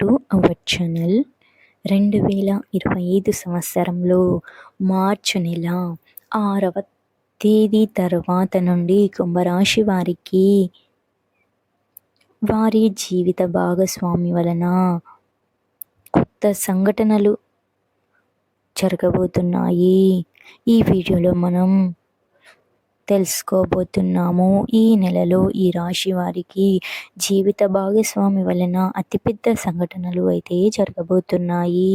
To our channel. రెండు వేల ఇరవై ఐదు సంవత్సరంలో మార్చి నెల ఆరవ తేదీ తర్వాత నుండి కుంభరాశి వారికి వారి జీవిత భాగస్వామి వలన కొత్త సంఘటనలు జరగబోతున్నాయి. ఈ వీడియోలో మనం తెలుసుకోబోతున్నాము. ఈ నెలలో ఈ రాశి వారికి జీవిత భాగస్వామి వలన అతిపెద్ద సంఘటనలు అయితే జరగబోతున్నాయి.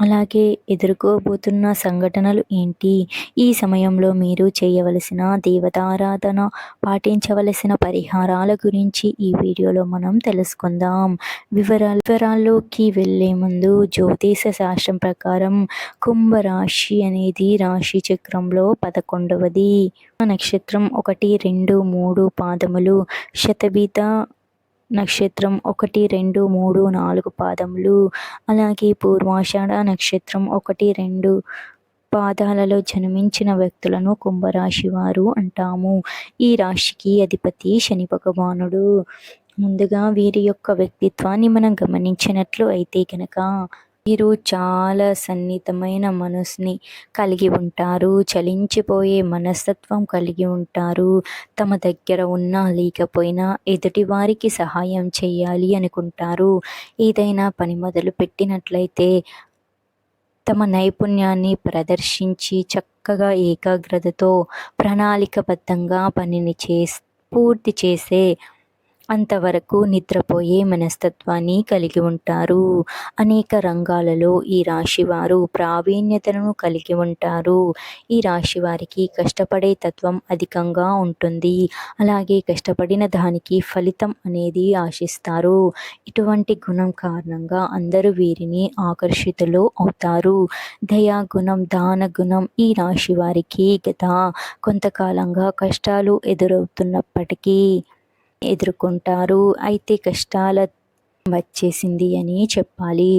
అలాగే ఎదుర్కోబోతున్న సంఘటనలు ఏంటి? ఈ సమయంలో మీరు చేయవలసిన దేవతారాధన పాటించవలసిన పరిహారాల గురించి ఈ వీడియోలో మనం తెలుసుకుందాం. వివరాల వివరాల్లోకి వెళ్ళే ముందు జ్యోతిష శాస్త్రం ప్రకారం కుంభరాశి అనేది రాశి చక్రంలో పదకొండవది. నక్షత్రం ఒకటి రెండు మూడు పాదములు శతబీత నక్షత్రం ఒకటి రెండు మూడు నాలుగు పాదములు. అలాగే పూర్వాషాఢ నక్షత్రం ఒకటి రెండు పాదాలలో జన్మించిన వ్యక్తులను కుంభరాశి వారు అంటాము. ఈ రాశికి అధిపతి శని భగవానుడు. ముందుగా వీరి యొక్క వ్యక్తిత్వాన్ని మనం గమనించినట్లు అయితే కనుక వీరు చాలా సన్నిహితమైన మనసుని కలిగి ఉంటారు చలించిపోయే మనస్తత్వం కలిగి ఉంటారు తమ దగ్గర ఉన్నా లేకపోయినా ఎదుటి వారికి సహాయం చేయాలి అనుకుంటారు. ఏదైనా పని మొదలు పెట్టినట్లయితే తమ నైపుణ్యాన్ని ప్రదర్శించి చక్కగా ఏకాగ్రతతో ప్రణాళికబద్ధంగా పనిని చేసి పూర్తి చేసే అంతవరకు నిద్రపోయే మనస్తత్వాన్ని కలిగి ఉంటారు. అనేక రంగాలలో ఈ రాశి వారు ప్రావీణ్యతను కలిగి ఉంటారు. ఈ రాశి వారికి కష్టపడే తత్వం అధికంగా ఉంటుంది. అలాగే కష్టపడిన దానికి ఫలితం అనేది ఆశిస్తారు. ఇటువంటి గుణం కారణంగా అందరూ వీరిని ఆకర్షితులు అవుతారు. దయాగుణం దాన గుణం ఈ రాశి వారికి గత కొంతకాలంగా కష్టాలు ఎదురవుతున్నప్పటికీ ఎదుర్కొంటారు. అయితే కష్టాల వచ్చేసింది అని చెప్పాలి.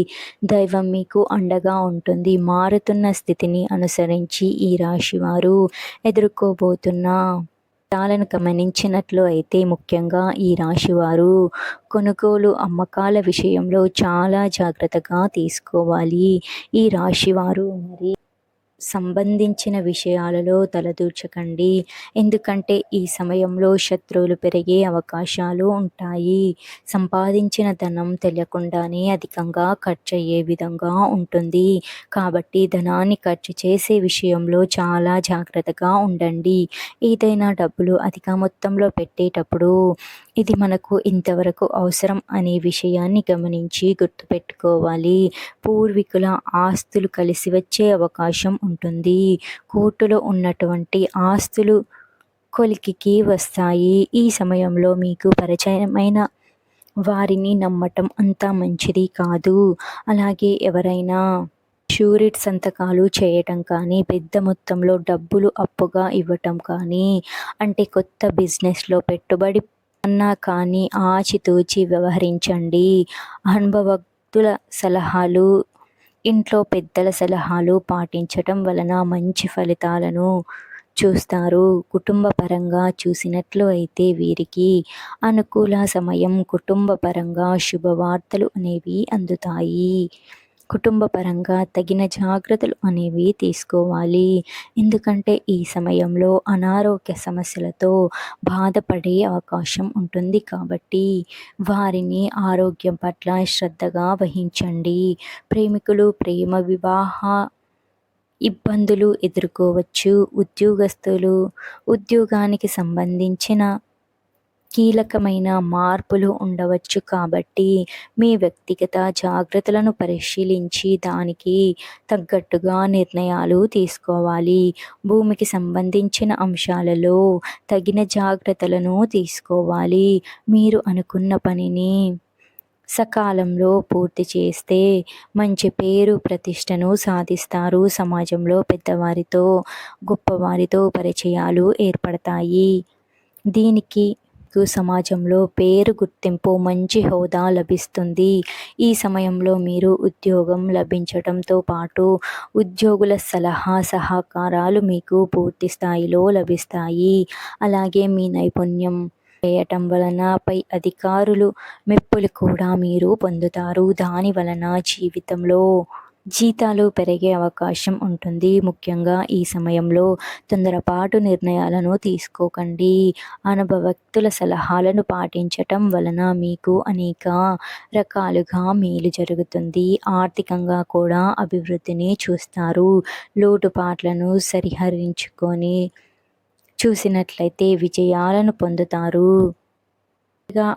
దైవం మీకు అండగా ఉంటుంది. మారుతున్న స్థితిని అనుసరించి ఈ రాశి వారు ఎదుర్కోబోతున్న కష్టాలను గమనించినట్లు అయితే ముఖ్యంగా ఈ రాశి వారు కొనుగోలు అమ్మకాల విషయంలో చాలా జాగ్రత్తగా తీసుకోవాలి. ఈ రాశి వారు మరి సంబంధించిన విషయాలలో తలదూర్చకండి. ఎందుకంటే ఈ సమయంలో శత్రువులు పెరిగే అవకాశాలు ఉంటాయి. సంపాదించిన ధనం తెలియకుండానే అధికంగా ఖర్చు అయ్యే విధంగా ఉంటుంది. కాబట్టి ధనాన్ని ఖర్చు చేసే విషయంలో చాలా జాగ్రత్తగా ఉండండి. ఏదైనా డబ్బులు అధిక మొత్తంలో పెట్టేటప్పుడు ఇది మనకు ఇంతవరకు అవసరం అనే విషయాన్ని గమనించి గుర్తుపెట్టుకోవాలి. పూర్వీకుల ఆస్తులు కలిసి వచ్చే అవకాశం ఉంటుంది. కోర్టులో ఉన్నటువంటి ఆస్తులు కొలికికి వస్తాయి. ఈ సమయంలో మీకు పరిచయమైన వారిని నమ్మటం అంత మంచిది కాదు. అలాగే ఎవరైనా షూరిట్ సంతకాలు చేయటం కానీ పెద్ద మొత్తంలో డబ్బులు అప్పుగా ఇవ్వటం కానీ అంటే కొత్త బిజినెస్లో పెట్టుబడి అన్నా కానీ ఆచితూచి వ్యవహరించండి. అనుభవక్తుల సలహాలు ఇంట్లో పెద్దల సలహాలు పాటించటం వలన మంచి ఫలితాలను చూస్తారు. కుటుంబ పరంగా చూసినట్లు అయితే వీరికి అనుకూల సమయం కుటుంబ పరంగా శుభవార్తలు అనేవి అందుతాయి. కుటుంబ పరంగా తగిన జాగ్రత్తలు అనేవి తీసుకోవాలి. ఎందుకంటే ఈ సమయంలో అనారోగ్య సమస్యలతో బాధపడే అవకాశం ఉంటుంది. కాబట్టి వారిని ఆరోగ్యం పట్ల శ్రద్ధగా వహించండి. ప్రేమికులు ప్రేమ వివాహ ఇబ్బందులు ఎదుర్కోవచ్చు. ఉద్యోగస్తులు ఉద్యోగానికి సంబంధించిన కీలకమైన మార్పులు ఉండవచ్చు కాబట్టి మీ వ్యక్తిగత జాగ్రత్తలను పరిశీలించి దానికి తగ్గట్టుగా నిర్ణయాలు తీసుకోవాలి. భూమికి సంబంధించిన అంశాలలో తగిన జాగ్రత్తలను తీసుకోవాలి. మీరు అనుకున్న పనిని సకాలంలో పూర్తి చేస్తే మంచి పేరు ప్రతిష్టను సాధిస్తారు. సమాజంలో పెద్దవారితో గొప్పవారితో పరిచయాలు ఏర్పడతాయి. దీనికి సమాజంలో పేరు గుర్తింపు మంచి హోదా లభిస్తుంది. ఈ సమయంలో మీరు ఉద్యోగం లభించడంతో పాటు ఉద్యోగుల సలహా సహకారాలు మీకు పూర్తి స్థాయిలో లభిస్తాయి. అలాగే మీ నైపుణ్యం చేయటం వలన పై అధికారులు మెప్పులు కూడా మీరు పొందుతారు. దాని వలన జీవితంలో జీతాలు పెరిగే అవకాశం ఉంటుంది. ముఖ్యంగా ఈ సమయంలో తొందరపాటు నిర్ణయాలను తీసుకోకండి. అనుభవక్తుల సలహాలను పాటించటం వలన మీకు అనేక రకాలుగా మేలు జరుగుతుంది. ఆర్థికంగా కూడా అభివృద్ధిని చూస్తారు. లోటుపాట్లను సరిహరించుకొని చూసినట్లయితే విజయాలను పొందుతారు.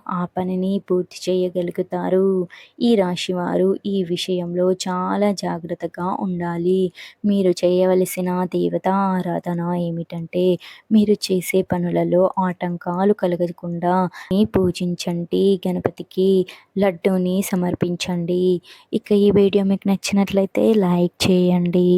ఆ పనిని పూర్తి చేయగలుగుతారు. ఈ రాశివారు ఈ విషయంలో చాలా జాగ్రత్తగా ఉండాలి. మీరు చేయవలసిన దేవత ఆరాధన ఏమిటంటే మీరు చేసే పనులలో ఆటంకాలు కలగకుండా పూజించండి. గణపతికి లడ్డూని సమర్పించండి. ఇక ఈ వీడియో మీకు నచ్చినట్లయితే లైక్ చేయండి.